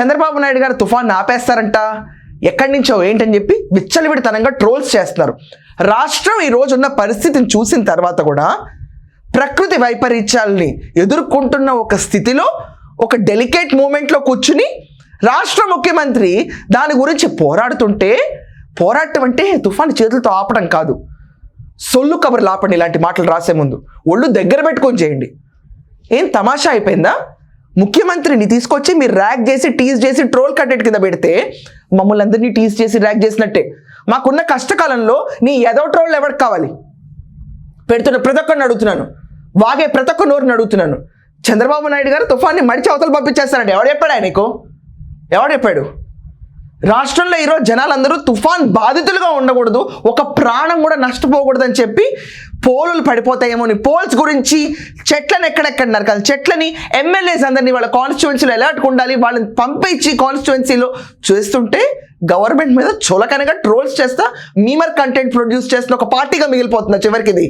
చంద్రబాబు నాయుడు గారు తుఫాన్ ఆపేస్తారంట. ఎక్కడి నుంచో ఏంటని చెప్పి విచ్చలవిడితనంగా ట్రోల్స్ చేస్తున్నారు. రాష్ట్రం ఈరోజు ఉన్న పరిస్థితిని చూసిన తర్వాత కూడా ప్రకృతి వైపరీత్యాలని ఎదుర్కొంటున్న ఒక స్థితిలో ఒక డెలికేట్ మూమెంట్లో కూర్చుని రాష్ట్ర ముఖ్యమంత్రి దాని గురించి పోరాడుతుంటే పోరాటం అంటే తుఫాను చేతులతో ఆపడం కాదు. సొల్లు కబుర్లు ఆపండి ఇలాంటి మాటలు రాసే ముందు. ఒళ్ళు దగ్గర పెట్టుకొని చేయండి. ఏం తమాషా అయిపోయిందా? ముఖ్యమంత్రిని తీసుకొచ్చి మీరు ర్యాక్ చేసి టీజ్ చేసి ట్రోల్ కట్టెట్ కింద పెడితే మమ్మల్ని అందరినీ టీజ్ చేసి ర్యాక్ చేసినట్టే. మాకున్న కష్టకాలంలో నీ ఎదో ట్రోల్ ఎవరికి కావాలి? పెడుతున్న ప్రతి ఒక్కరిని అడుగుతున్నాను. వాగే ప్రతి ఒక్క నోరుని అడుగుతున్నాను. చంద్రబాబు నాయుడు గారు తుఫాన్ని మడిచి అవతలు పంపించేస్తారండి. ఎవడు చెప్పాడు ఆయనకు ఎవడు చెప్పాడు? రాష్ట్రంలో ఈరోజు జనాలందరూ తుఫాన్ బాధితులుగా ఉండకూడదు ఒక ప్రాణం కూడా నష్టపోకూడదు అని చెప్పి పోలులు పడిపోతాయేమో అని పోల్స్ గురించి చెట్లను ఎక్కడెక్కడ నరకాలి చెట్లని ఎమ్మెల్యేస్ అందరినీ వాళ్ళ కాన్స్టిట్యువెన్సీలో ఎలాంటి ఉండాలి వాళ్ళని పంపించి కాన్స్టిట్యువెన్సీలో చేస్తుంటే గవర్నమెంట్ మీద చులకనగా ట్రోల్స్ చేస్తా మీమర్ కంటెంట్ ప్రొడ్యూస్ చేస్తున్న ఒక పార్టీగా మిగిలిపోతుంది చివరికి ఇది.